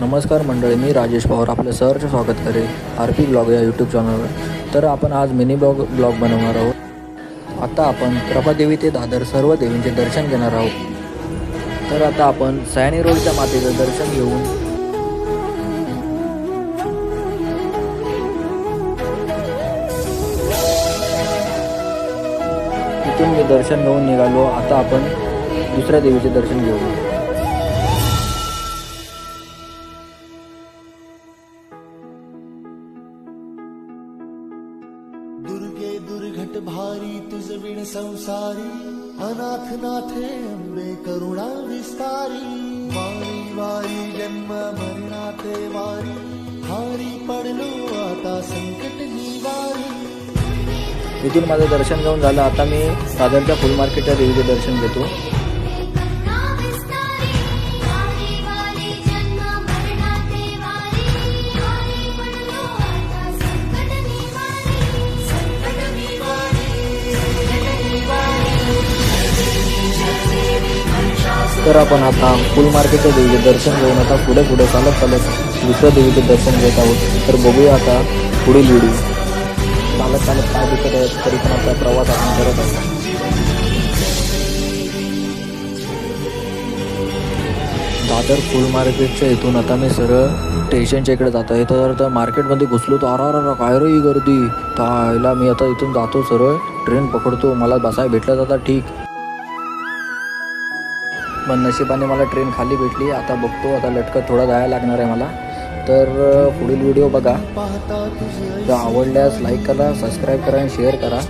नमस्कार मंडळी मी राजेश पवार आपलं सहर्ष स्वागत करेल आर पी ब्लॉग या यूट्यूब चॅनलवर तर आपण आज मिनी ब्लॉग ब्लॉग बनवणार आहोत. आता आपण प्रभादेवी ते दादर सर्व देवींचे दर्शन घेणार आहोत. तर आता आपण सयानी रोडच्या मातेचं दर्शन घेऊन तिथून मी दर्शन घेऊन निघालो. आता आपण दुसऱ्या देवीचे दर्शन घेऊ. दुर्गे दुर्घट भारी तुझ विण संसारी अनाथ नाथे अंबे करुणा विस्तारी. वारी वारी जन्म मरणाते वारी हारी पडलो आता संकट निवारी. इथून माझं दर्शन घेऊन झालं. आता मी दादरच्या फुल मार्केटच्या देवीचे दर्शन घेतो. तर आपण आता फुलमार्केटच्या देवीचे दर्शन घेऊन आता पुढे पुढे चालत चालत दुसऱ्या देवीचे दर्शन घेत आहोत. तर बघूया आता पुढील व्हिडिओ चालत चालत काय दिसत आहेत तरी पण आपला प्रवास आपण करत आहोत. दादर फुल मार्केटच्या इथून आता मी सरळ स्टेशनच्या इकडे जातो. इथं तर मार्केटमध्ये घुसलो तर अरा अरा काय रे ही गर्दी? तर मी आता इथून जातो सरळ. ट्रेन पकडतो मला बसाय भेटलं जाता ठीक. पण नशिबाने मला ट्रेन खाली भेटली. आता बघतो आता लटकत थोडा जायला लागणार आहे मला. तर पुढील व्हिडिओ बघा. जर आवडल्यास लाईक करा सबस्क्राईब करा आणि शेअर करा.